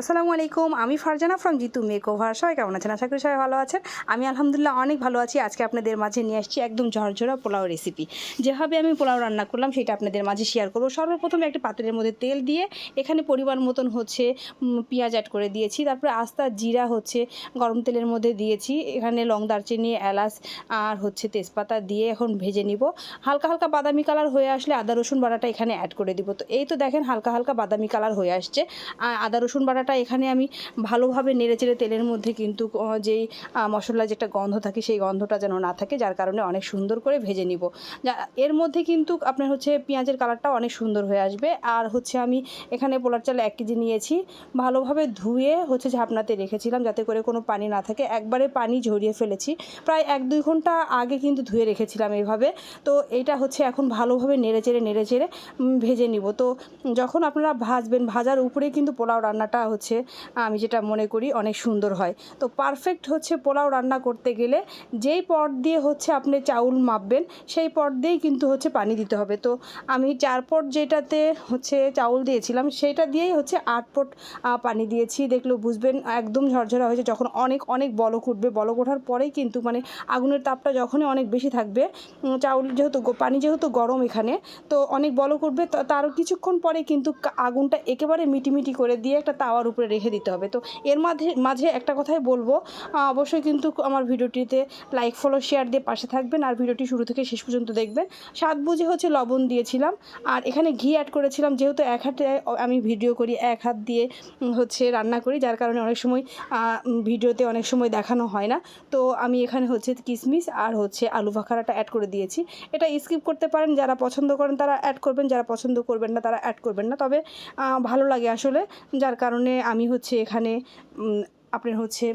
আসসালামু আলাইকুম, আমি Farzana from Jitu makeover সবাই কেমন আছেন? আশা করি সবাই ভালো আছেন। আমি আলহামদুলিল্লাহ অনেক ভালো আছি। আজকে আপনাদের মাঝে নিয়ে আসছি একদম ঝরঝরা পোলাও রেসিপি যেভাবে আমি পোলাও রান্না করলাম, সেটা আপনাদের মাঝে শেয়ার করব। সর্বপ্রথমে একটা পাত্রের মধ্যে তেল দিয়ে এখানে পরিমাণ মতন হচ্ছে পেঁয়াজ অ্যাড করে দিয়েছি। তারপরে আস্তা, জিরা হচ্ছে, গরম তেলের মধ্যে দিয়েছি। এখানে লং দারচিনি, এলাচ আর হচ্ছে তেজপাতা দিয়ে এখন ভেজে নিব। হালকা হালকা বাদামি কালার হয়ে আসলে আদা, রসুন বাটাটা এখানে অ্যাড করে দিব। তো এই তো দেখেন হালকা হালকা বাদামি কালার হয়ে আসছে। আদা, রসুন বাটাটা এখানে আমি ভালোভাবে নেড়ে চেড়ে তেলের মধ্যে কিন্তু যেই আহ, মশলার যেটা গন্ধ থাকে সেই গন্ধটা যেন না থাকে যার কারণে অনেক সুন্দর করে ভেজে নিব। এর মধ্যে কিন্তু আপনার হচ্ছে পেঁয়াজের কালারটা অনেক সুন্দর হয়ে আসবে। আর হচ্ছে আমি এখানে পোলার চাল এক কেজি নিয়েছি। ভালোভাবে ধুয়ে হচ্ছে ঝাপনাতে রেখেছিলাম যাতে করে কোনো পানি না থাকে। একবারে পানি ঝরিয়ে ফেলেছি। প্রায় এক দুই ঘণ্টা আগে কিন্তু ধুয়ে রেখেছিলাম এইভাবে তো এটা হচ্ছে এখন ভালোভাবে নেড়ে চেড়ে নেড়ে চেড়ে ভেজে নিব। তো যখন আপনারা ভাজবেন ভাজার উপরে কিন্তু পোলাও রান্নাটা হচ্ছে, আমি যেটা মনে করি অনেক সুন্দর হয়। তো পারফেক্ট হচ্ছে পোলাও রান্না করতে গেলে যেই পট দিয়ে হচ্ছে আপনি চাউল মাপবেন, সেই পট দিয়েই কিন্তু হচ্ছে পানি দিতে হবে। তো আমি চার পট যেটাতে হচ্ছে চাউল দিয়েছিলাম সেটা দিয়েই হচ্ছে আট পট পানি দিয়েছি। দেখলেও বুঝবেন, একদম ঝরঝরা হয়েছে। যখন অনেক অনেক বলক উঠবে, বলক ওঠার পরেই কিন্তু মানে আগুনের তাপটা যখনই অনেক বেশি থাকবে চাউল যেহেতু পানি যেহেতু গরম এখানে, তো অনেক বলক উঠবে তার কিছুক্ষণ পরে কিন্তু আগুনটা একেবারে মিটিমিটি করে দিয়ে একটা তাওয়ার উপরে রেখে দিতে হবে। তো এর মাঝে মাঝে একটা কথাই বলব অবশ্যই কিন্তু আমার ভিডিওটিতে লাইক ফলো শেয়ার দিয়ে পাশে থাকবেন আর ভিডিওটি শুরু থেকে শেষ পর্যন্ত দেখবেন। স্বাদ বুঝে হচ্ছে লবণ দিয়েছিলাম আর এখানে ঘি অ্যাড করেছিলাম, যেহেতু এক হাতে আমি ভিডিও করি, এক হাত দিয়ে হচ্ছে রান্না করি, যার কারণে অনেক সময় ভিডিওতে অনেক সময় দেখানো হয় না। তো আমি এখানে হচ্ছে কিশমিশ আর হচ্ছে আলু ভাখারাটা অ্যাড করে দিয়েছি। এটা স্কিপ করতে পারেন, যারা পছন্দ করেন তারা অ্যাড করবেন, যারা পছন্দ করবেন না তারা অ্যাড করবেন না। তবে ভালো লাগে আসলে, যার কারণে আমি হচ্ছে এখানে আপনার হচ্ছে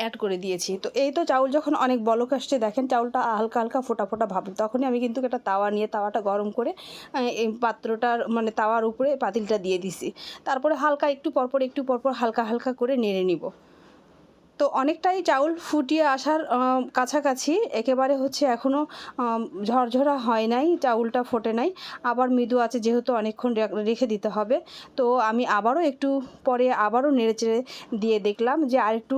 অ্যাড করে দিয়েছি। তো এই তো চাউল যখন অনেক বলক আসছে, দেখেন চাউলটা হালকা হালকা ফোটা ফোটা ভাব। তখনই আমি কিন্তু একটা তাওয়া নিয়ে তাওয়াটা গরম করে এই পাত্রটার মানে তাওয়ার উপরে পাতিলটা দিয়ে দিছি। তারপরে হালকা একটু পরপর একটু পরপর হালকা হালকা করে নেড়ে নিব। তো অনেকটাই চাউল ফুটিয়ে আসার কাছাকাছি। একেবারে হচ্ছে এখনও ঝরঝরা হয় নাই, চাউলটা ফোটে নাই। আবার মৃদু আছে যেহেতু অনেকক্ষণ রেখে দিতে হবে। তো আমি আবারও একটু পরে আবারও নেড়ে চেড়ে দিয়ে দেখলাম যে আর একটু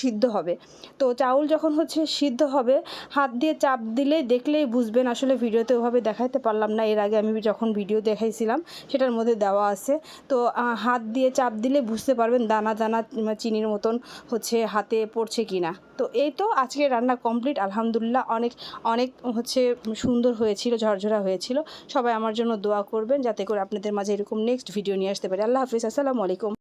সিদ্ধ হবে। তো চাউল যখন হচ্ছে সিদ্ধ হবে, হাত দিয়ে চাপ দিলেই দেখলেই বুঝবেন আসলে ভিডিওতে ওভাবে দেখাইতে পারলাম না। এর আগে আমি যখন ভিডিও দেখাইছিলাম, সেটার মধ্যে দেওয়া আছে। তো হাত দিয়ে চাপ দিলে বুঝতে পারবেন দানা দানা চিনির মতন হচ্ছে হাতে পড়ছে কিনা। তো এই তো আজকে রান্না কমপ্লিট, আলহামদুলিল্লাহ অনেক অনেক হচ্ছে সুন্দর হয়েছিল, ঝরঝরা হয়েছিল। সবাই আমার জন্য দোয়া করবেন, যাতে করে আপনাদের মাঝে এরকম নেক্সট ভিডিও নিয়ে আসতে পারি। আল্লাহ হাফিজ, আসসালামু আলাইকুম।